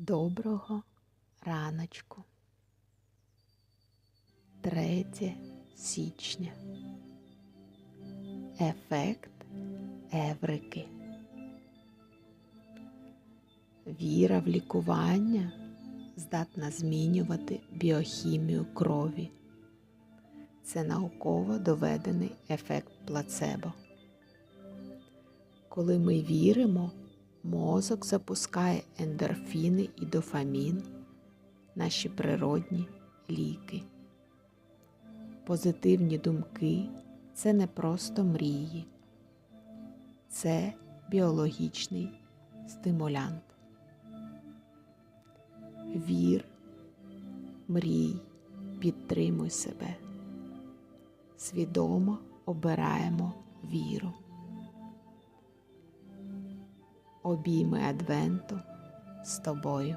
Доброго раночку. 3 січня. Ефект Еврики. Віра в лікування здатна змінювати біохімію крові. Це науково доведений ефект плацебо. Коли ми віримо, мозок запускає ендорфіни і дофамін, наші природні ліки. Позитивні думки це не просто мрії, це біологічний стимулянт. Вір, мрій, підтримуй себе. Свідомо обираємо віру. Обійми Адвенту з тобою.